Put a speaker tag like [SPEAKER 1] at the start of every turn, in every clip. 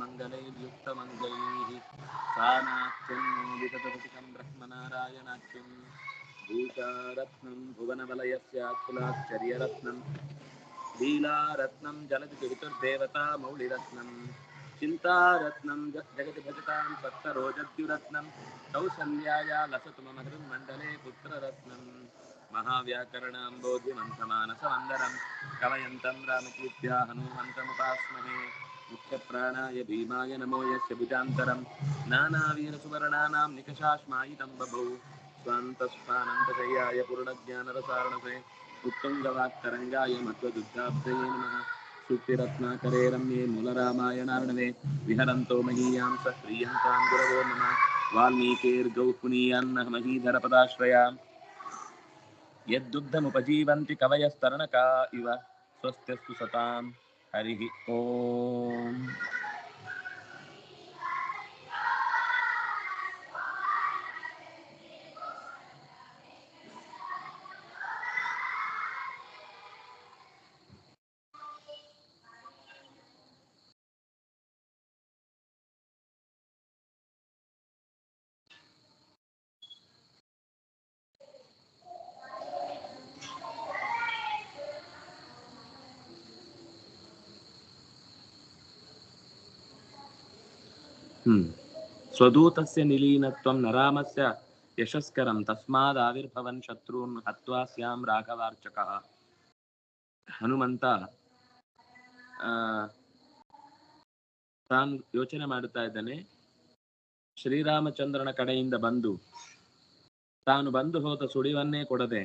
[SPEAKER 1] मङ्गलैर्युक्तमङ्गलैः सानाख्यं विततपतिकं ब्रह्मनारायणाख्यं भूषारत्नं भुवनवलयस्याखिलाश्चर्यरत्नं लीलारत्नं जलति चरितुर्देवता मौलिरत्नं चिन्तारत्नं जगति भजतां सत्तरोजद्युरत्नं कौसल्याया लसतु मम हृन्मण्डले पुत्ररत्नं महाव्याकरणाम्बोधिमन्थमानसमन्दरं कवयन्तं रामकीर्त्या हनुमन्तमुपास्महे मुख्यप्राणाय भीमाय नमो यस्य भुजान्तरं नानावीरसुवर्णानां निकषाश्मायितं बभौ। स्वान्तस्वानन्तशय्याय पूर्णज्ञानरसारणसे उत्तुङ्गवाक्तरङ्गाय मध्वदुग्धाब्दये नमः। सुक्तिरत्नाकरे रम्ये मूलरामायणार्णवे विहरन्तो महीयां स प्रीयन्तां गुरवो नमः। वाल्मीकिर्गौः महीधरपदाश्रया। यद्दुग्धमुपजीवन्ति कवयस्तरणका इव, स्वस्त्यस्तु सतां हरिः ॐ ಹ್ಮ್. ಸ್ವದೂತಸ್ಯ ನಿಲೀನತ್ವಂ ನರಾಮಸ್ಯ ಯಶಸ್ಕರಂ ತಸ್ಮಾದಾವಿರ್ಭವನ್ ಶತ್ರುನ್ ಹತ್ವಾ ಸ್ಯಾಂ ರಾಘವಾರ್ಚಕ. ಹನುಮಂತ ತಾನು ಯೋಚನೆ ಮಾಡುತ್ತಾ ಇದ್ದಾನೆ, ಶ್ರೀರಾಮಚಂದ್ರನ ಕಡೆಯಿಂದ ಬಂದು, ತಾನು ಬಂದು ಹೋದ ಸುಳಿವನ್ನೇ ಕೊಡದೆ,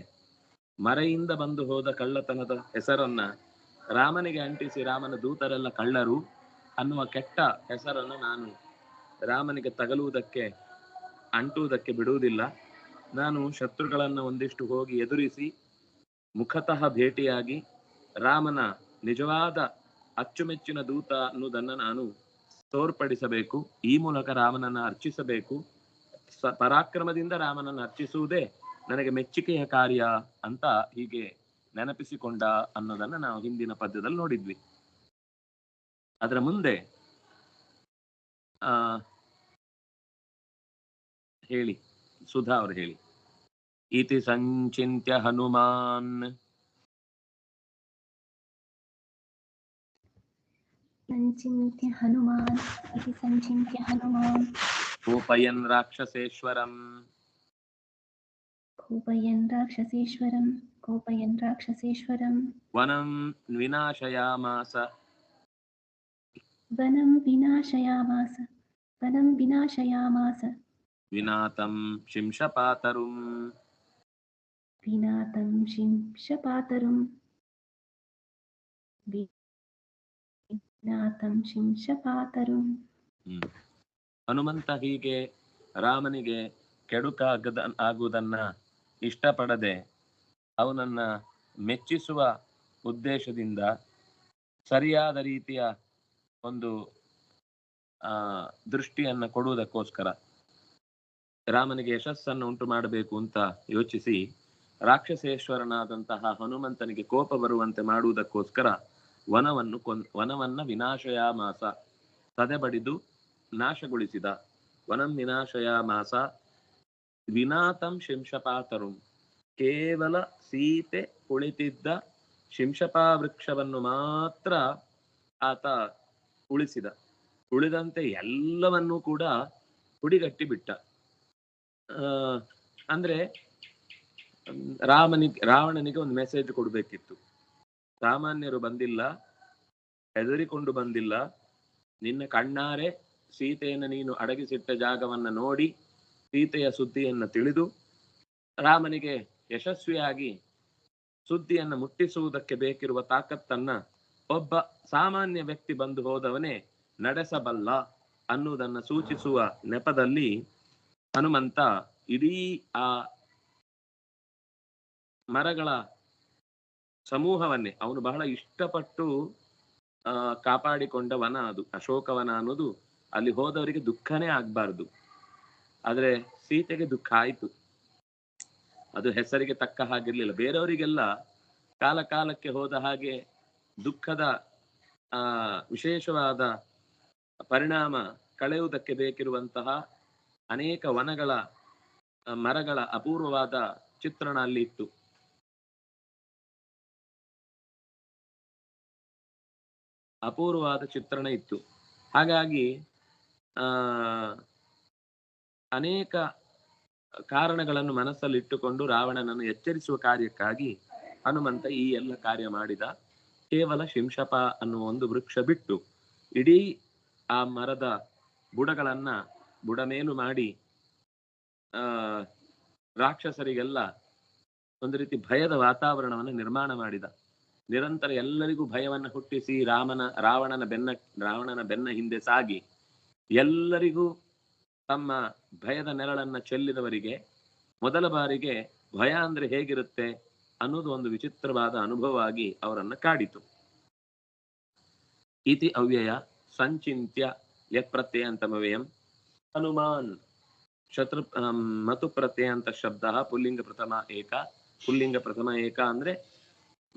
[SPEAKER 1] ಮರೆಯಿಂದ ಬಂದು ಹೋದ ಕಳ್ಳತನದ ಹೆಸರನ್ನ ರಾಮನಿಗೆ ಅಂಟಿಸಿ ರಾಮನ ದೂತರೆಲ್ಲ ಕಳ್ಳರು ಅನ್ನುವ ಕೆಟ್ಟ ಹೆಸರನ್ನು ನಾನು ರಾಮನಿಗೆ ತಗಲುವುದಕ್ಕೆ, ಅಂಟುವುದಕ್ಕೆ ಬಿಡುವುದಿಲ್ಲ. ನಾನು ಶತ್ರುಗಳನ್ನು ಒಂದಿಷ್ಟು ಹೋಗಿ ಎದುರಿಸಿ, ಮುಖತಃ ಭೇಟಿಯಾಗಿ, ರಾಮನ ನಿಜವಾದ ಅಚ್ಚುಮೆಚ್ಚಿನ ದೂತ ಅನ್ನುವುದನ್ನು ನಾನು ತೋರ್ಪಡಿಸಬೇಕು. ಈ ಮೂಲಕ ರಾಮನನ್ನು ಅರ್ಚಿಸಬೇಕು. ಪರಾಕ್ರಮದಿಂದ ರಾಮನನ್ನು ಅರ್ಚಿಸುವುದೇ ನನಗೆ ಮೆಚ್ಚುಗೆಯ ಕಾರ್ಯ ಅಂತ ಹೀಗೆ ನೆನಪಿಸಿಕೊಂಡ ಅನ್ನೋದನ್ನ ನಾವು ಹಿಂದಿನ ಪದ್ಯದಲ್ಲಿ ನೋಡಿದ್ವಿ. ಅದರ ಮುಂದೆ ಹೇಳಿ. ಸುಧಾ ಅವರು ಹೇಳಿ. ಇತಿ ಸಂಚಿತ್ಯ ಹನುಮಾನ್.
[SPEAKER 2] ಸಂಚಿತ್ಯ ಹನುಮಾನ್ ಇತಿ ಸಂಚಿತ್ಯ ಹನುಮಾನ್.
[SPEAKER 1] ಕೂಪಯನ್ ರಾಕ್ಷಸೇಶ್ವರಂ.
[SPEAKER 2] ಕೂಪಯನ್ ರಾಕ್ಷಸೇಶ್ವರಂ ಕೂಪಯನ್ ರಾಕ್ಷಸೇಶ್ವರಂ.
[SPEAKER 1] ವನಂ ವಿನಾಶಯಾಮಾಸ.
[SPEAKER 2] वनं विनाशयामास वनं विनाशयामास
[SPEAKER 1] ವಿನಾತಂ ಶಿಂಶಪಾತರುಂ
[SPEAKER 2] विनातं शिंशपातरुं विनातं शिंशपातरुं
[SPEAKER 1] ಹ್ಮ್. ಹನುಮಂತ ಹೀಗೆ ರಾಮನಿಗೆ ಕೆಡುಕಾಗದ ಆಗುವುದನ್ನ ಇಷ್ಟಪಡದೆ ಅವನನ್ನ ಮೆಚ್ಚಿಸುವ ಉದ್ದೇಶದಿಂದ ಸರಿಯಾದ ರೀತಿಯ ಒಂದು, ಆ, ದೃಷ್ಟಿಯನ್ನ ಕೊಡುವುದಕ್ಕೋಸ್ಕರ ರಾಮನಿಗೆ ಯಶಸ್ಸನ್ನು ಉಂಟು ಮಾಡಬೇಕು ಅಂತ ಯೋಚಿಸಿ ರಾಕ್ಷಸೇಶ್ವರನಾದಂತಹ ಹನುಮಂತನಿಗೆ ಕೋಪ ಬರುವಂತೆ ಮಾಡುವುದಕ್ಕೋಸ್ಕರ ವನವನ್ನು ಕೊನ್ ವನವನ್ನ ವಿನಾಶಯಾಮಾಸ ಸದೆಬಡಿದು ನಾಶಗೊಳಿಸಿದ. ವನಂ ವಿನಾಶಯಾಮಾಸ ವಿನಾತಂ ಶಿಂಶಪಾತರುಂ. ಕೇವಲ ಸೀತೆ ಕುಳಿತಿದ್ದ ಶಿಂಶಪಾ ವೃಕ್ಷವನ್ನು ಮಾತ್ರ ಆತ ಉಳಿಸಿದ. ಉಳಿದಂತೆ ಎಲ್ಲವನ್ನೂ ಕೂಡ ಹುಡಿಗಟ್ಟಿ ಬಿಟ್ಟ ಅಂದ್ರೆ, ರಾಮನಿಗೆ, ರಾವಣನಿಗೆ ಒಂದು ಮೆಸೇಜ್ ಕೊಡ್ಬೇಕಿತ್ತು. ಸಾಮಾನ್ಯರು ಬಂದಿಲ್ಲ, ಹೆದರಿಕೊಂಡು ಬಂದಿಲ್ಲ. ನಿನ್ನ ಕಣ್ಣಾರೆ, ಸೀತೆಯನ್ನು ನೀನು ಅಡಗಿಸಿಟ್ಟ ಜಾಗವನ್ನ ನೋಡಿ, ಸೀತೆಯ ಸುದ್ದಿಯನ್ನ ತಿಳಿದು, ರಾಮನಿಗೆ ಯಶಸ್ವಿಯಾಗಿ ಸುದ್ದಿಯನ್ನ ಮುಟ್ಟಿಸುವುದಕ್ಕೆ ಬೇಕಿರುವ ತಾಕತ್ತನ್ನ ಒಬ್ಬ ಸಾಮಾನ್ಯ ವ್ಯಕ್ತಿ ಬಂದು ಹೋದವನೇ ನಡೆಸಬಲ್ಲ ಅನ್ನುವುದನ್ನು ಸೂಚಿಸುವ ನೆಪದಲ್ಲಿ ಹನುಮಂತ ಇಡೀ ಆ ಮರಗಳ ಸಮೂಹವನ್ನೇ, ಅವನು ಬಹಳ ಇಷ್ಟಪಟ್ಟು, ಆ ಕಾಪಾಡಿಕೊಂಡ ವನ ಅದು, ಅಶೋಕವನ ಅನ್ನೋದು ಅಲ್ಲಿ ಹೋದವರಿಗೆ ದುಃಖನೇ ಆಗ್ಬಾರ್ದು. ಆದ್ರೆ ಸೀತೆಗೆ ದುಃಖ ಆಯ್ತು. ಅದು ಹೆಸರಿಗೆ ತಕ್ಕ ಹಾಗಿರ್ಲಿಲ್ಲ. ಬೇರೆಯವರಿಗೆಲ್ಲ ಕಾಲ ಕಾಲಕ್ಕೆ ಹೋದ ಹಾಗೆ ದುಃಖದ, ಆ, ವಿಶೇಷವಾದ ಪರಿಣಾಮ ಕಳೆಯುವುದಕ್ಕೆ ಬೇಕಿರುವಂತಹ ಅನೇಕ ವನಗಳ ಮರಗಳ ಅಪೂರ್ವವಾದ ಚಿತ್ರಣ ಅಲ್ಲಿ ಇತ್ತು. ಅಪೂರ್ವವಾದ ಚಿತ್ರಣ ಇತ್ತು. ಹಾಗಾಗಿ, ಆ, ಅನೇಕ ಕಾರಣಗಳನ್ನು ಮನಸ್ಸಲ್ಲಿ ಇಟ್ಟುಕೊಂಡು ರಾವಣನನ್ನು ಎಚ್ಚರಿಸುವ ಕಾರ್ಯಕ್ಕಾಗಿ ಹನುಮಂತ ಈ ಎಲ್ಲ ಕಾರ್ಯ ಮಾಡಿದ. ಕೇವಲ ಶಿಂಶಪ ಅನ್ನುವ ಒಂದು ವೃಕ್ಷ ಬಿಟ್ಟು ಇಡೀ ಆ ಮರದ ಬುಡಗಳನ್ನ ಬುಡಮೇಲು ಮಾಡಿ, ಆ, ರಾಕ್ಷಸರಿಗೆಲ್ಲ ಒಂದು ರೀತಿ ಭಯದ ವಾತಾವರಣವನ್ನು ನಿರ್ಮಾಣ ಮಾಡಿದ. ನಿರಂತರ ಎಲ್ಲರಿಗೂ ಭಯವನ್ನು ಹುಟ್ಟಿಸಿ ರಾಮನ, ರಾವಣನ ಬೆನ್ನ ರಾವಣನ ಬೆನ್ನ ಹಿಂದೆ ಸಾಗಿ ಎಲ್ಲರಿಗೂ ತಮ್ಮ ಭಯದ ನೆರಳನ್ನ ಚೆಲ್ಲಿದವರಿಗೆ ಮೊದಲ ಬಾರಿಗೆ ಭಯ ಅಂದ್ರೆ ಹೇಗಿರುತ್ತೆ? ಅನ್ನೋದು ಒಂದು ವಿಚಿತ್ರವಾದ ಅನುಭವವಾಗಿ ಅವರನ್ನ ಕಾಡಿತು. ಇತಿ ಅವ್ಯಯ ಸಂಚಿಂತ್ಯ ಯತ್ಪ್ರತ್ಯಯಂತಮವ್ಯಯಂ ಹನುಮಾನ್ ಶತ್ರು ಮತು ಮತು ಪ್ರತ್ಯಯಂತ ಶಬ್ದ ಪುಲ್ಲಿಂಗ ಪ್ರಥಮ ಏಕ. ಪುಲ್ಲಿಂಗ ಪ್ರಥಮ ಏಕ ಅಂದ್ರೆ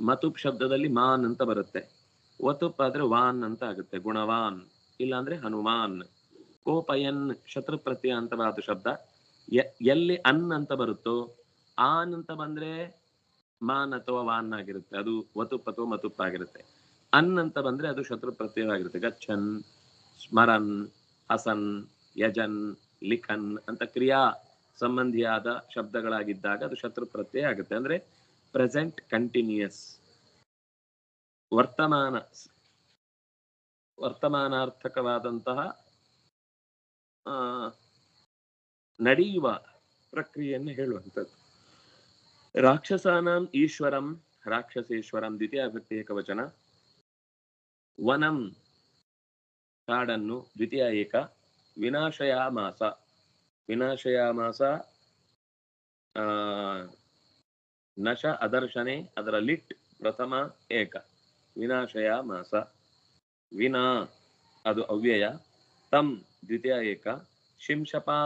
[SPEAKER 1] ಮತುಪ್ ಶಬ್ದದಲ್ಲಿ ಮಾನ್ ಅಂತ ಬರುತ್ತೆ. ವತುಪ್ ಆದ್ರೆ ವಾನ್ ಅಂತ ಆಗುತ್ತೆ, ಗುಣವಾನ್. ಇಲ್ಲಾಂದ್ರೆ ಹನುಮಾನ್. ಕೋಪಯನ್ ಶತ್ರು ಪ್ರತ್ಯಯಾಂತವಾದ ಶಬ್ದ. ಎ- ಎಲ್ಲಿ ಅನ್ ಅಂತ ಬರುತ್ತೋ, ಆನ್ ಅಂತ ಬಂದ್ರೆ ಮಾನ್ ಅಥವಾ ವಾನ್ ಆಗಿರುತ್ತೆ. ಅದು ವತುಪ್ ಅಥವಾ ಮತುಪ್ ಆಗಿರುತ್ತೆ. ಅನ್ ಅಂತ ಬಂದ್ರೆ ಅದು ಶತ್ರು ಪ್ರತ್ಯಯವಾಗಿರುತ್ತೆ. ಗಚ್ಚನ್, ಸ್ಮರನ್, ಹಸನ್, ಯಜನ್, ಲಿಖನ್ ಅಂತ ಕ್ರಿಯಾ ಸಂಬಂಧಿಯಾದ ಶಬ್ದಗಳಾಗಿದ್ದಾಗ ಅದು ಶತ್ರು ಪ್ರತ್ಯಯ ಆಗುತ್ತೆ. ಅಂದ್ರೆ ಪ್ರೆಸೆಂಟ್ ಕಂಟಿನ್ಯೂಯಸ್. ವರ್ತಮಾನ, ವರ್ತಮಾನಾರ್ಥಕವಾದಂತಹ ನಡೆಯುವ ಪ್ರಕ್ರಿಯೆಯನ್ನು ಹೇಳುವಂಥದ್ದು. ರಾಕ್ಷಸಾನಾಂ ಈಶ್ವರಂ ರಾಕ್ಷಸೇಶ್ವರಂ ದ್ವಿತೀಯ ವಿಭಕ್ತಿ ಏಕವಚನ ವನಂ ಕಾಡನ್ನು ದ್ವಿತೀಯ ಏಕ ವಿನಾಶಯಾಮಾಸ ವಿನಾಶಯಾಮಾಸ ನಶ ಅದರ್ಶನೆ ಅದರ ಲಿಟ್ ಪ್ರಥಮ ಏಕ ವಿನಾಶಯಾಮಾಸ ವಿನಾ ಅದು ಅವ್ಯಯ ತಂ ದ್ವಿತೀಯ ಏಕ ಶಿಂಶಪಾ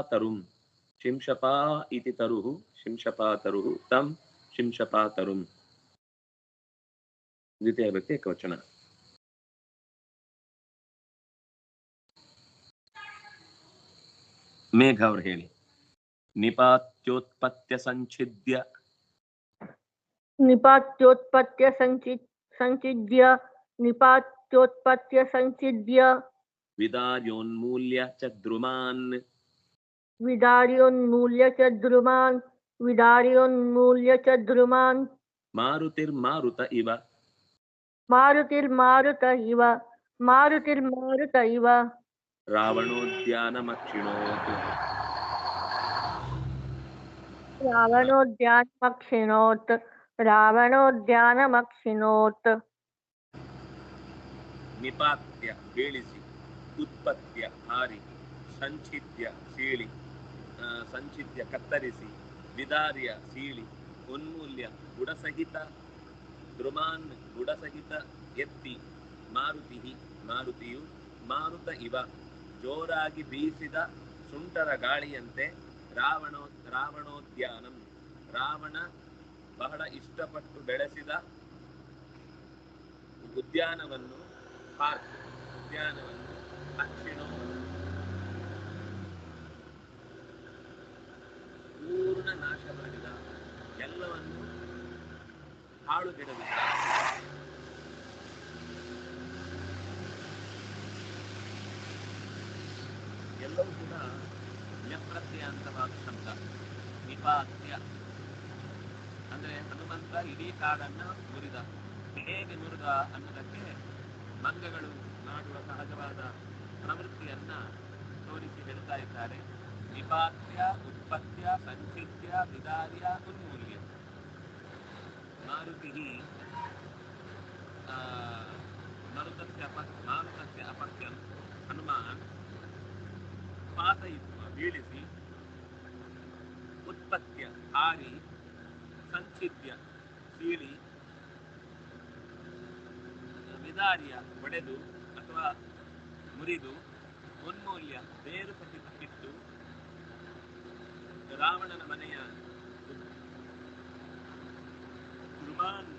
[SPEAKER 1] ತರುಂ ಶಿಂಶಪಾ ಇತಿ ತರುಹು ಶಿಂಶಪಾ ತರುಹು ತಂ ಶಿಂಶಪಾ ತರುಂ ದ್ವಿತೀಯ ವ್ಯಕ್ತಿ ಏಕವಚನ ಮೇಘ ಅವ್ರು ಹೇಳಿ ನಿಪಾತ್ಯೋತ್ಪತ್ಯ ಸಂಚಿದ್ಯ
[SPEAKER 3] निपात्योत्पत्य संचि संचिद्य निपात्योत्पत्य संचिद्य
[SPEAKER 1] ವಿದಾರ್ಯೋನ್ಮೂಲ್ಯ ಚ ದ್ರುಮಾನ್
[SPEAKER 3] विदार्योन्मूल्य च द्रुमान् विदार्योन्मूल्य च द्रुमान्
[SPEAKER 1] ಮಾರುತಿರ್ಮಾರುತ ಇವ
[SPEAKER 3] मारुतिर्मारुत इव मारुतिर्मारुत इव
[SPEAKER 1] ರಾವಣೋದ್ಯಾನಮಕ್ಷಿಣೋತ್
[SPEAKER 3] रावणोद्यानमक्षिणोत् रावणोद्यानमक्षिणोत्
[SPEAKER 1] ನಿಪಾತ್ಯ ಬೀಳಿಸಿ ಉತ್ಪತ್ಯ ಹಾರಿ ಸಂಚಿತ್ಯ ಸೀಳಿ ಆ, ಸಂಚಿತ್ಯ ಕತ್ತರಿಸಿ, ವಿದಾರ್ಯ, ಸೀಳಿ, ಉನ್ಮೂಲ್ಯ, ಗುಡಸಹಿತ, ದ್ರುಮಾನ್, ಗುಡಸಹಿತ, ಎತ್ತಿ, ಮಾರುತಿ ಮಾರುತಿಯು, ಮಾರುತ ಇವ, ಜೋರಾಗಿ ಬೀಸಿದ ಸುಂಟರ ಗಾಳಿಯಂತೆ ರಾವಣೋ, ರಾವಣೋದ್ಯಾನಂ, ರಾವಣ ಬಹಳ ಇಷ್ಟಪಟ್ಟು ಬೆಳೆಸಿದ ಉದ್ಯಾನವನ್ನು ಪಾರ್ಕ್, ಉದ್ಯಾನವನ್ನು ಅಕ್ಷಿಣೋ ಪೂರ್ಣ ನಾಶ ಮಾಡಿದ ಹಾಳು ಬಿಡಲಿಲ್ಲ ಎಲ್ಲವೂ ಕೂಡ ಯಪ್ರತ್ಯಂತವಾದ ಶಬ್ದ. ನಿಪಾತ್ಯ ಅಂದ್ರೆ ಹನುಮಂತ ಇಡೀ ಕಾಡನ್ನ ಮುರಿದ. ಹೇಗೆ ಮುರಿದ ಅನ್ನೋದಕ್ಕೆ ಮಂಗಗಳು ಮಾಡುವ ಸಹಜವಾದ ಪ್ರವೃತ್ತಿಯನ್ನ ತೋರಿಸಿ ಹೇಳ್ತಾ ಇದ್ದಾರೆ. ನಿಪಾತ್ಯ ಉತ್ಪತ್ಯ ಸಂಚಿತ್ಯ ವಿದಾರ್ಯ ಉನ್ಮೂಲ್ಯ ಮಾರುತಿ ಮರುತಸ್ಯ ಅಪ, ಮಾರುತಸ್ಯ ಅಪತ್ಯಂ ಹನುಮಾನ್ ಪಾತಯಿತ್ವ ಬೀಳಿಸಿ ಉತ್ಪತ್ಯ ಹಾರಿ ಸಂಚಿತ್ಯ ಸೀಳಿ ವಿದಾರ್ಯ ಒಡೆದು ಅಥವಾ ಮುರಿದು ಉನ್ಮೂಲ್ಯ ಬೇರು ಸಹಿತ ಕಿತ್ತು ರಾವಣನ ಮನೆಯ ಕುರುಬಾನ್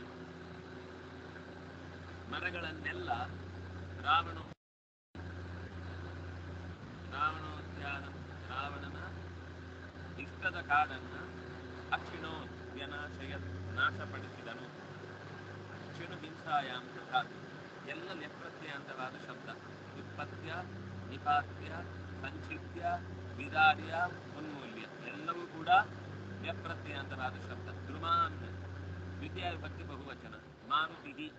[SPEAKER 1] ಮರಗಳನ್ನೆಲ್ಲ ರಾವಣ ರಾವಣೋದ್ಯಾನ ರಾವಣನ ಇಷ್ಟದ ಕಾಡನ್ನ ಅಕ್ಷಿಣೋದ್ಯನಾಶಯ ನಾಶಪಡಿಸಿದನು. ಅಕ್ಷಿಣು ಹಿಂಸಾಯ ಎಲ್ಲ ಅಂತರಾದ ಶಬ್ದ. ವಿಪತ್ಯ, ನಿಪಾತ್ಯ ಸಂಚಿತ್ಯ ವಿದಾರ್ಯ ಉನ್ನ ಎಲ್ಲವೂ ಕೂಡ ಲೆಪ್ರತ್ಯಂತವಾದ ಶಬ್ದ. ಧ್ರುಮಾನ್ ದ್ವಿತೀಯ ವಿಭಕ್ತಿ ಬಹುವಚನ. ಮಾರುತಿ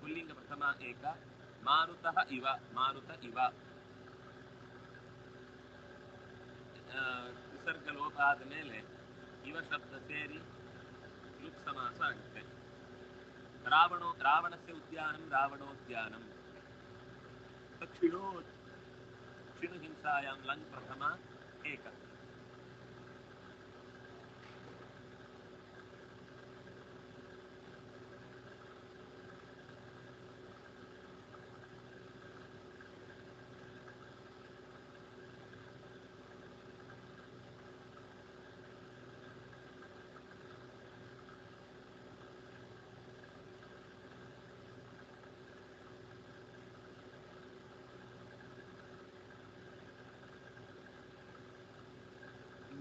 [SPEAKER 1] ಪುಲ್ಲಿಂಗ ಪ್ರಥಮ ಏಕ. ಮಾರುತಃ ಇವ. ಮಾರುತ ಇವ. ಆ, ವಿಸರ್ಗ ಲೋಪ ಆದ ಮೇಲೆ ಇವ ಶಬ್ದ ಸೇರಿ ಲುಕ್ ಸಮಾಸ ಆಗುತ್ತೆ. ರಾವಣೋ ರಾವಣಸ್ಯ ಉದ್ಯಾನಂ ರಾವಣೋದ್ಯಾನಂ. ಕ್ಷಿಣೋ ಕ್ಷಿಣು ಹಿಂಸಾಯಾಂ ಲಂಗ್ ಪ್ರಥಮ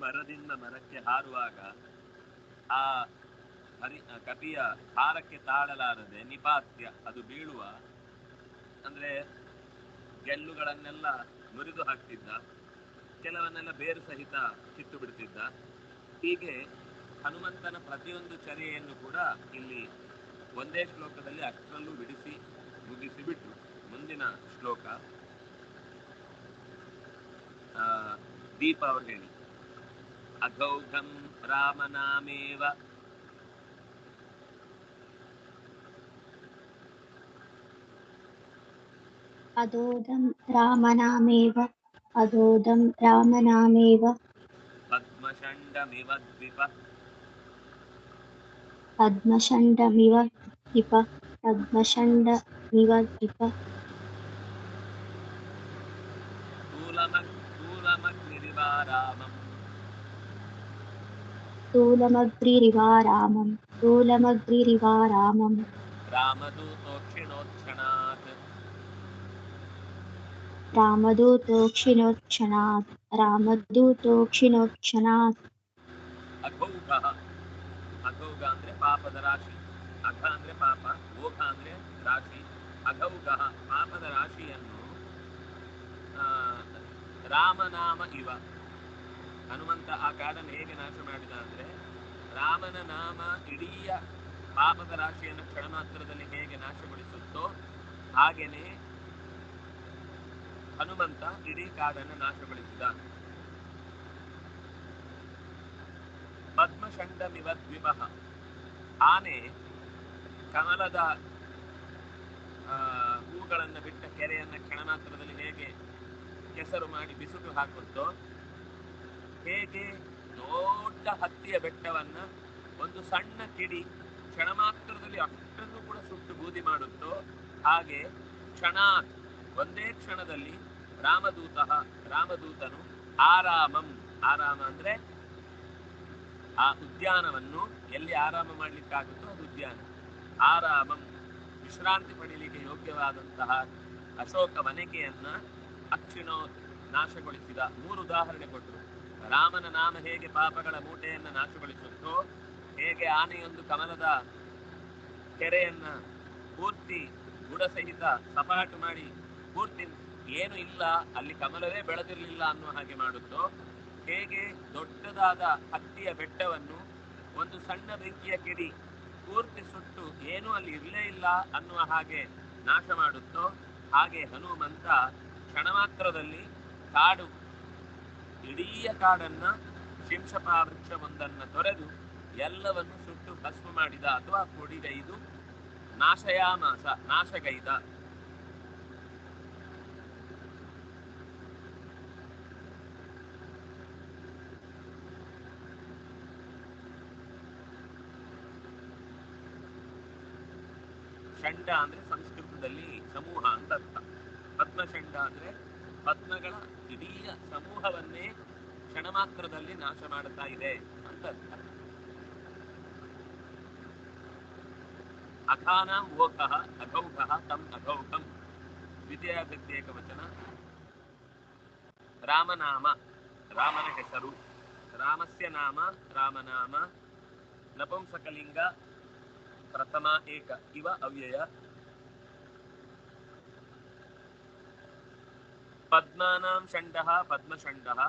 [SPEAKER 1] ಮರದಿಂದ ಮರಕ್ಕೆ ಹಾರುವಾಗ ಆ ಹರಿ ಕಪಿಯ ಹಾರಕ್ಕೆ ತಾಳಲಾರದೆ ನಿಪಾತ್ಯ, ಅದು ಬೀಳುವ, ಅಂದ್ರೆ ಗೆಲ್ಲುಗಳನ್ನೆಲ್ಲ ಮುರಿದು ಹಾಕ್ತಿದ್ದ, ಕೆಲವನ್ನೆಲ್ಲ ಬೇರು ಸಹಿತ ಕಿತ್ತು ಬಿಡ್ತಿದ್ದ. ಹೀಗೆ ಹನುಮಂತನ ಪ್ರತಿಯೊಂದು ಚರ್ಯೆಯನ್ನು ಕೂಡ ಇಲ್ಲಿ ಒಂದೇ ಶ್ಲೋಕದಲ್ಲಿ ಅಷ್ಟರಲ್ಲೂ ಬಿಡಿಸಿ ಮುಗಿಸಿ ಬಿಟ್ರು. ಮುಂದಿನ ಶ್ಲೋಕ ದೀಪ ಅವ್ರು ಹೇಳಿ अघौघं रामनामेव।
[SPEAKER 4] अदोदं रामनामेव अदोदं रामनामेव। पद्मषण्डमिव द्विप। पद्मषण्डमिव द्विप
[SPEAKER 1] पद्मषण्डमिव द्विप।
[SPEAKER 4] स्थूलमग्रिरिवारामं स्थूलमग्रिरिवारामं
[SPEAKER 1] ರಾಮದೂತೋಕ್ಷಿಣೋಕ್ಷಣಾತ್
[SPEAKER 4] रामदूतोक्षिणोक्षणात् रामदूतोक्षिणोक्षणात्
[SPEAKER 1] ಅಘೌಘ ಅಘೌಘ ಅಂದ್ರೆ ಪಾಪದ ರಾಶಿ ಅಘ ಅಂದ್ರೆ ಪಾಪ ಓಘ ಅಂದ್ರೆ ರಾಶಿ ಅಘೌಘ ಪಾಪದ ರಾಶಿಯನ್ನು ಆ, ರಾಮನಾಮ ಇವ ಹನುಮಂತ ಆ ಕಾಡನ್ನು ಹೇಗೆ ನಾಶ ಮಾಡಿದ ಅಂದ್ರೆ, ರಾಮನ ನಾಮ ಇಡೀ ಪಾಪದ ರಾಶಿಯನ್ನು ಕ್ಷಣಮಾತ್ರದಲ್ಲಿ ಹೇಗೆ ನಾಶಗೊಳಿಸುತ್ತೋ ಹಾಗೇನೆ ಹನುಮಂತ ಇಡೀ ಕಾಡನ್ನು ನಾಶಗೊಳಿಸಿದ. ಪದ್ಮಷಂಡಮಿವ ದ್ವಿಮಃ. ಆನೆ ಕಮಲದ ಹೂಗಳನ್ನು ಬಿಟ್ಟ ಕೆರೆಯನ್ನ ಕ್ಷಣಮಾತ್ರದಲ್ಲಿ ಹೇಗೆ ಕೆಸರು ಮಾಡಿ ಬಿಸುಟು ಹಾಕುತ್ತೋ ಹೇಗೆ ದೊಡ್ಡ ಹತ್ತಿಯ ಬೆಟ್ಟವನ್ನ ಒಂದು ಸಣ್ಣ ಕಿಡಿ ಕ್ಷಣ ಮಾತ್ರದಲ್ಲಿ ಅಷ್ಟನ್ನು ಕೂಡ ಸುಟ್ಟು ಬೂದಿ ಮಾಡುತ್ತೋ, ಹಾಗೆ ಕ್ಷಣ ಒಂದೇ ಕ್ಷಣದಲ್ಲಿ ರಾಮದೂತ, ರಾಮದೂತನು ಆರಾಮಂ. ಆರಾಮ ಅಂದ್ರೆ ಆ ಉದ್ಯಾನವನ್ನು ಎಲ್ಲಿ ಆರಾಮ ಮಾಡ್ಲಿಕ್ಕಾಗುತ್ತೋ ಅದು ಉದ್ಯಾನ. ಆರಾಮಂ. ವಿಶ್ರಾಂತಿ ಪಡೀಲಿಕ್ಕೆ ಯೋಗ್ಯವಾದಂತಹ ಅಶೋಕ ವನಿಕೆಯನ್ನ ಅಕ್ಷಿಣೋ ನಾಶಗೊಳಿಸಿದ ಮೂರು ಉದಾಹರಣೆ ಕೊಟ್ಟರು ರಾಮನ ನಾಮ ಹೇಗೆ ಪಾಪಗಳ ಮೂಟೆಯನ್ನು ನಾಶಗೊಳಿಸುತ್ತೋ ಹೇಗೆ ಆನೆಯೊಂದು ಕಮಲದ ಕೆರೆಯನ್ನ ಪೂರ್ತಿ ಬುಡಸಹಿತ ಸಪಾಟು ಮಾಡಿ, ಪೂರ್ತಿ ಏನು ಇಲ್ಲ, ಅಲ್ಲಿ ಕಮಲವೇ ಬೆಳೆದಿರಲಿಲ್ಲ ಅನ್ನುವ ಹಾಗೆ ಮಾಡುತ್ತೋ, ಹೇಗೆ ದೊಡ್ಡದಾದ ಹತ್ತಿಯ ಬೆಟ್ಟವನ್ನು ಒಂದು ಸಣ್ಣ ಬೆಂಕಿಯ ಕಿಡಿ ಪೂರ್ತಿ ಸುಟ್ಟು ಏನೂ ಅಲ್ಲಿ ಇರಲೇ ಇಲ್ಲ ಅನ್ನುವ ಹಾಗೆ ನಾಶ ಮಾಡುತ್ತೋ, ಹಾಗೆ ಹನುಮಂತ ಕ್ಷಣ ಮಾತ್ರದಲ್ಲಿ ಕಾಡು ಇಡೀ ಕಾಡನ್ನ ಶಿಂಶಪ ವೃಕ್ಷವೊಂದನ್ನು ತೊರೆದು ಎಲ್ಲವನ್ನು ಸುಟ್ಟು ಭಸ್ಮ ಮಾಡಿದ ಅಥವಾ ಕೊಡಿಗೈದು ನಾಶಯಾಮಾಸ, ನಾಶಗೈದ. ಷಂಡ ಅಂದ್ರೆ ಸಂಸ್ಕೃತದಲ್ಲಿ ಸಮೂಹ ಅಂತ ಅರ್ಥ. ಪದ್ಮಷಂಡ ಅಂದ್ರೆ ಪದ್ಮಗಳ ದ್ವಿತೀಯ ಸಮೂಹವನ್ನೇ ಕ್ಷಣ ಮಾತ್ರದಲ್ಲಿ ನಾಶ ಮಾಡುತ್ತಾ ಇದೆ ಅಂತ ಅಥಾನ ಓಕಃ ಅಘೌಘಃ ತಂ ಅಘೌಘಂ ದ್ವಿತೀಯ ಪ್ರತ್ಯೇಕ ವಚನ. ರಾಮನಾಮ, ರಾಮನ ಹೆಸರು. ರಾಮಸ್ಯ ನಾಮ, ರಾಮನಾಮ. ನಪುಂಸಕಲಿಂಗ, ಪ್ರಥಮ ಏಕ, ಇವ ಅವ್ಯಯ. पद्मानां षण्डः, पद्मषण्डः।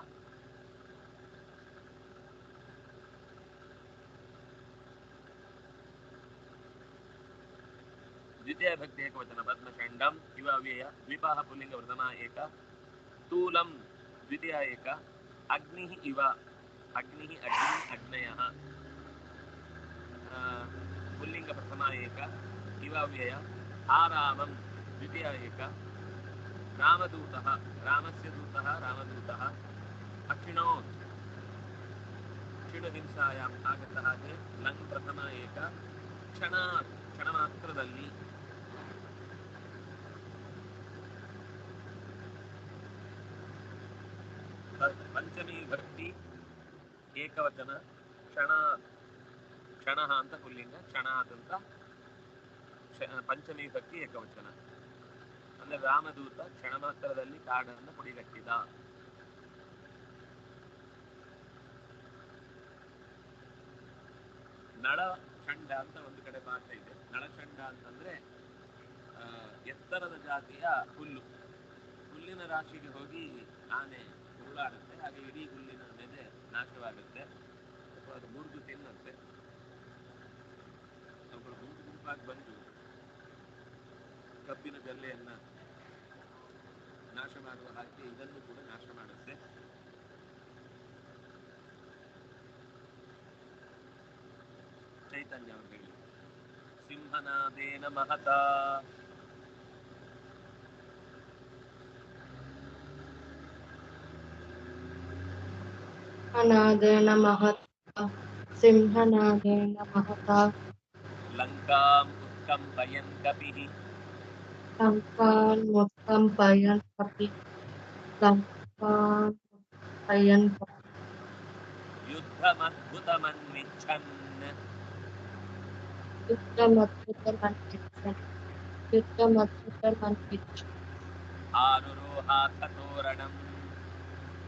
[SPEAKER 1] द्वितीयभक्ति एकवचन पद्मषण्डम् इव अव्यय, द्विपाः पुल्लिङ्गवर्धना एक तूलं द्वितीया एक, अग्निः इव, अग्निः अग्निः अग्नयः। पुल्लिङ्गप्रथमा एक, इव आरामं, द्वितीया एक। ರಾಮದೂತಃ, ರಾಮಸ್ಯ ದೂತಃ, ರಾಮದೂತಃ, ಅಕ್ಷಿಣೋ. ಕ್ಷಿಣದಿಂಸಾಯಾಮ್ ಆಗತ ಹಾಗೆ ಪ್ರಥಮ ಏಕ ಕ್ಷಣ ಕ್ಷಣ ಮಾತ್ರದಲ್ಲಿ ಪಂಚಮಿ ಭಕ್ತಿ, ಏಕವಚನ, ಕ್ಷಣ ಕ್ಷಣ ಅಂತ ಪುಲ್ಲಿಂಗ ಕ್ಷಣ ಅಂತ ಪಂಚಮಿ ಭಕ್ತಿ, ಏಕವಚನ. ಅಂದ್ರೆ ರಾಮದೂತ ಕ್ಷಣ ಮಾತ್ರದಲ್ಲಿ ಕಾಡನ್ನು ಪುಡಿಗಟ್ಟಿದ ನಳಚಂಡ ಅಂತ ಒಂದು ಕಡೆ ಪಾಠ ಇದೆ. ನಳಚಂಡ ಅಂತಂದ್ರೆ ಎತ್ತರದ ಜಾತಿಯ ಹುಲ್ಲು. ಹುಲ್ಲಿನ ರಾಶಿಗೆ ಹೋಗಿ ಆನೆ ಉರುಳಾಡುತ್ತೆ ಹಾಗೆ ಇಡೀ ಹುಲ್ಲಿನ ಮೇಲೆ ನಾಶವಾಗುತ್ತೆ. ಅಥವಾ ಅದು ಮುರಿದು ತಿನ್ನುತ್ತೆ. ಅವುಗಳು ಗುಂಪು ಗುಂಪಾಗಿ ಬಂದು ಕಬ್ಬಿನ ಜಲ್ಲೆಯನ್ನ ನಾಶ ಮಾಡುವ ಹಾಗೆ ಇದನ್ನು ಕೂಡ ನಾಶ ಮಾಡುತ್ತೆ ಚೈತನ್ಯ ಅವರು ಹೇಳಿ ಸಿಂಹನಾದೇನ ಮಹತ
[SPEAKER 5] ಸಿಂಹನಾದೇನ ಮಹತ ಸಿಂಹನಾದೇನ ಮಹತ
[SPEAKER 1] ಲಂಕಾಂ ಉತ್ಕಂಪಯನ್ ಕಪಿಃ
[SPEAKER 5] ಲಂಕಾನ್ ಮುತ್ಕಂಪಯನ್ ಕಪಿ ಲಂಕಾನ್ ಮುತ್ಕಂಪಯನ್ ಕಪಿ
[SPEAKER 1] ಯುದ್ಧಮದ್ಭುತಮನ್ವಿಚ್ಛನ್
[SPEAKER 5] ಯುದ್ಧಮದ್ಭುತಮನ್ವಿಚ್ಛನ್ ಯುದ್ಧಮದ್ಭುತಮನ್ವಿಚ್ಛನ್
[SPEAKER 1] ಆರುರೋಹಾಥ ತೋರಣಂ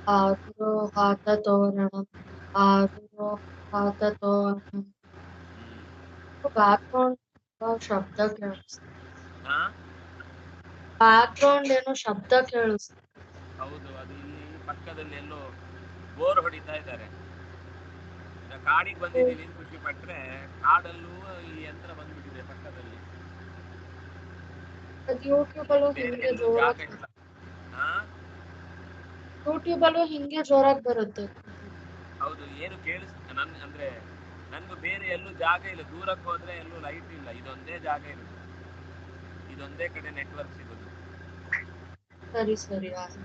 [SPEAKER 5] ಆರುರೋಹಾತ ತೋರಣಂ ಆರುರೋಹಾತ ತೋರಣಂ ಬ್ಯಾಕ್ಗ್ರೌಂಡ್ ಶಬ್ದ ಕೇಳಿಸ್ತು
[SPEAKER 1] ಹಾ
[SPEAKER 5] ಬ್ಯಾಕ್ಗ್ರೌಂಡ್ ಏನೋ ಶಬ್ದ ಕೇಳಿಸ್ತು.
[SPEAKER 1] ಹೌದು ಅದು ಇಲ್ಲಿ ಪಕ್ಕದಲ್ಲಿ ಎಲ್ಲೋ ಬೋರ್ ಹೊಡಿತಾ ಇದ್ದಾರೆ. ಕಾಡಿಗೆ ಬಂದಿದ್ದೀನಿ ಖುಷಿ ಪಟ್ರೆ ಕಾಡಲ್ಲೂ ಈ ಯಂತ್ರ ಬಂದ್ಬಿಟ್ಟಿದೆ ಪಕ್ಕದಲ್ಲಿ.
[SPEAKER 5] ಯೂಟ್ಯೂಬ್ ಅಲ್ಲೂ ಹಿಂಗೆ ಜೋರಾಗಿ ಯೂಟ್ಯೂಬ್ ಅಲ್ಲೂ ಹಿಂಗೆ ಜೋರಾಗಿ ಬರುತ್ತೆ.
[SPEAKER 1] ಹೌದು ಏನು ಕೇಳಿಸ್ ನನ್ ಅಂದ್ರೆ ನನ್ಗೂ ಬೇರೆ ಎಲ್ಲೂ ಜಾಗ ಇಲ್ಲ. ದೂರಕ್ಕೆ ಹೋದ್ರೆ ಎಲ್ಲೂ ಲೈಟ್ ಇಲ್ಲ. ಇದೊಂದೇ ಜಾಗ ಇರುತ್ತೆ. ಇದೊಂದೇ ಕಡೆ ನೆಟ್ವರ್ಕ್ ಸಿಗೋದು
[SPEAKER 5] ಸರಿ ಸರಿ ಆಯ್ತು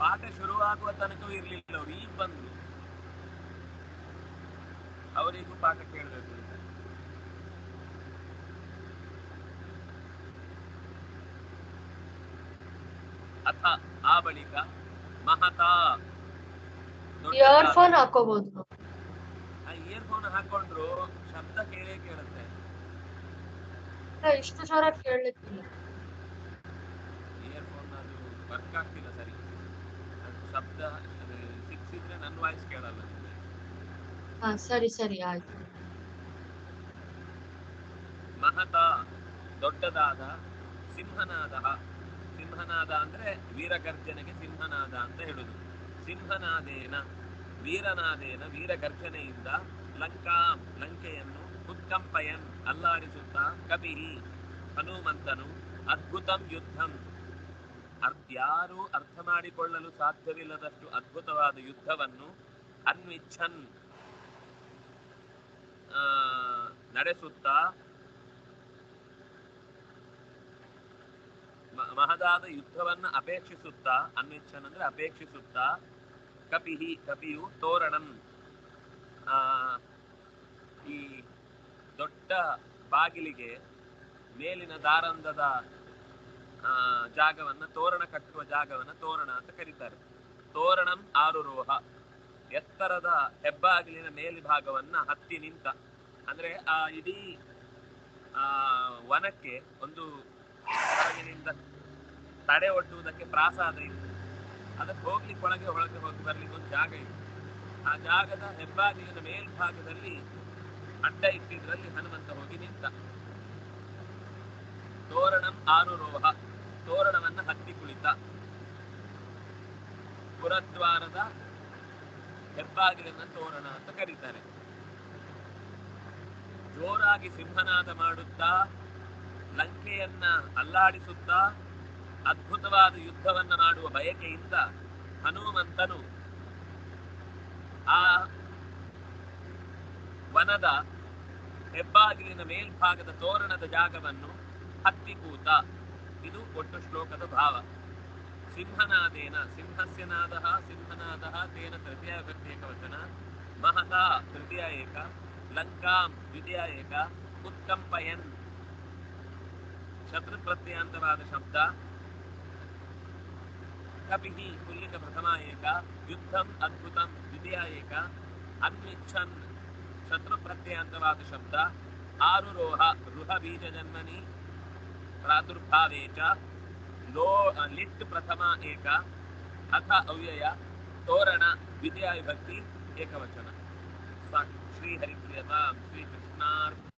[SPEAKER 1] ಪಾಠ ಶುರುವಾಗುವ ತನಕವೂ ಇರ್ಲಿಲ್ಲ ಅವ್ರು ಈಗ ಬಂದ್ರು ಅವರಿಗೂ ಪಾಠ ಕೇಳಬೇಕು ಅಂತ ಅಥ ಆ ಬಳಿಕ ಮಹತಾ
[SPEAKER 5] ಇಯರ್ಫೋನ್ ಹಾಕೋಬಹುದು ನಾವು
[SPEAKER 1] ಇಯರ್ಫೋನ್ ಹಾಕೊಂಡ್ರು ಶಬ್ದ ಕೇಳೇ ಕೇಳುತ್ತೆ
[SPEAKER 5] ಇಲ್ಲ, ಇಷ್ಟು ಜೋರಾಗಿ ಕೇಳಲಿಕ್ಕಿಲ್ಲ
[SPEAKER 1] ಇಯರ್ಫೋನ್ ಅದು ವರ್ಕ್ ಆಗ್ತಿಲ್ಲ ಸರಿ. ಅದು ಶಬ್ದ ಅದು ಸಿಕ್ಸಿದ್ರೆ ನನ್ನ ವಾಯ್ಸ್ ಕೇಳಲ್ಲ ನಿಮಗೆ.
[SPEAKER 5] ಹಾ ಸರಿ ಸರಿ ಆಯ್ತು.
[SPEAKER 1] ಮಹತ ದೊಡ್ಡದಾದ ಸಿಂಹನಾದ ಸಿಂಹನಾದ ಅಂದ್ರೆ ವೀರಗರ್ಜನೆಗೆ ಸಿಂಹನಾದ ಅಂತ ಹೇಳುದು. ಸಿಂಹನಾದೇನ ವೀರನಾದೇನ ವೀರಗರ್ಜನೆಯಿಂದ ಲಂಕಾ ಲಂಕೆಯನ್ನು ಉತ್ಕಂಪಯನ್ ಅಲ್ಲಾಡಿಸುತ್ತಾ ಕಪಿಹಿ ಹನುಮಂತನು ಅದ್ಭುತಂ ಯುದ್ಧಂ. ಯಾರೂ ಅರ್ಥ ಮಾಡಿಕೊಳ್ಳಲು ಸಾಧ್ಯವಿಲ್ಲದಷ್ಟು ಅದ್ಭುತವಾದ ಯುದ್ಧವನ್ನು ಅನ್ವಿಚ್ಛನ್ ನಡೆಸುತ್ತಾ ಮಹದಾದ ಯುದ್ಧವನ್ನ ಅಪೇಕ್ಷಿಸುತ್ತಾ, ಅನ್ವಿಚ್ಛನ್ ಅಂದ್ರೆ ಅಪೇಕ್ಷಿಸುತ್ತಾ ಕಪಿಹಿ, ಕಪಿಯು ತೋರಣಂ ಆ ಈ ದೊಡ್ಡ ಬಾಗಿಲಿಗೆ ಮೇಲಿನ ದಾರಂದದ ಆ, ಜಾಗವನ್ನ ತೋರಣ ಕಟ್ಟುವ ಜಾಗವನ್ನ ತೋರಣ ಅಂತ ಕರೀತಾರೆ. ತೋರಣಂ ಆರುರೋಹ. ಎತ್ತರದ ಹೆಬ್ಬಾಗಿಲಿನ ಮೇಲ್ಭಾಗವನ್ನ ಹತ್ತಿ ನಿಂತ ಅಂದ್ರೆ ಆ ಇಡೀ ಆ ವನಕ್ಕೆ ಒಂದು ತಡೆ ಒಡ್ಡುವುದಕ್ಕೆ ಪ್ರಾಸಾದ ಇತ್ತು ಅದಕ್ಕೆ ಹೋಗ್ಲಿಕ್ಕೆ ಒಳಗೆ ಒಳಗೆ ಹೋಗಿ ಬರ್ಲಿಕ್ಕೆ ಒಂದು ಜಾಗ ಇದೆ. ಆ ಜಾಗದ ಹೆಬ್ಬಾಗಿಲಿನ ಮೇಲ್ಭಾಗದಲ್ಲಿ ಅಡ್ಡ ಇಟ್ಟಿದ್ರಲ್ಲಿ ಹನುಮಂತ ಹೋಗಿ ನಿಂತ. ತೋರಣಂ ಆರುರೋಹ, ತೋರಣವನ್ನ ಹತ್ತಿ ಕುಳಿತ. ಪುರದ್ವಾರದ ಹೆಬ್ಬಾಗಿಲನ್ನ ತೋರಣ ಅಂತ ಕರೀತಾರೆ. ಜೋರಾಗಿ ಸಿಂಹನಾದ ಮಾಡುತ್ತಾ, ಲಂಕೆಯನ್ನ ಅಲ್ಲಾಡಿಸುತ್ತಾ, ಅದ್ಭುತವಾದ ಯುದ್ಧವನ್ನ ಮಾಡುವ ಬಯಕೆಯಿಂದ ಹನುಮಂತನು ಆ ವನದ ಹೆಬ್ಬಾಗಿಲಿನ ಮೇಲ್ಭಾಗದ ತೋರಣದ ಜಾಗವನ್ನು ಹತ್ತಿಕೂತ. ಇದು ಒಟ್ಟು ಶ್ಲೋಕದ ಭಾವ. ಸಿಂಹನಾದೇನ ಸಿಂಹಸ್ಯ ನಾದ ಸಿಂಹನಾದ ತೇನ ತೃತೀಯ ಪ್ರತ್ಯೇಕ ವಚನ ಮಹತಾ, ತೃತೀಯ ಏಕ. ಲಂಕಾಂ, ದ್ವಿತೀಯ ಏಕ. ಉತ್ಕಂಪಯನ್. ಶತ್ರು ಪ್ರತ್ಯಯಾಂತರಾದ ಶಬ್ದ. ಕಪಿಹಿ ಪುಲ್ಲಿಂಗ ಪ್ರಥಮ ಏಕ. ಯುದ್ಧಂ ಅದ್ಭುತಂ, ದ್ವಿತೀಯ ಏಕ. ಅನ್ವಿಚ್ಛನ್. ಶತ್ರು ಪ್ರತ್ಯಂತವಾದ ಶಬ್ದ ಆರುರೋಹ ರುಹ ಬೀಜ ಜನ್ಮನಿ ಪ್ರಾದುರ್ಭಾವೇಚ, ಲೋ ಲಿಟ್ ಪ್ರಥಮ ಏಕ ಅಥ ಅವ್ಯಯ, ತೋರಣ ದ್ವಿತೀಯ ವಿಭಕ್ತಿ ಏಕವಚನ ಶ್ರೀಹರಿಪ್ರಿಯತಾಂ ಶ್ರೀಕೃಷ್ಣಾರ್ಪಿತಂ ಅಸ್ತು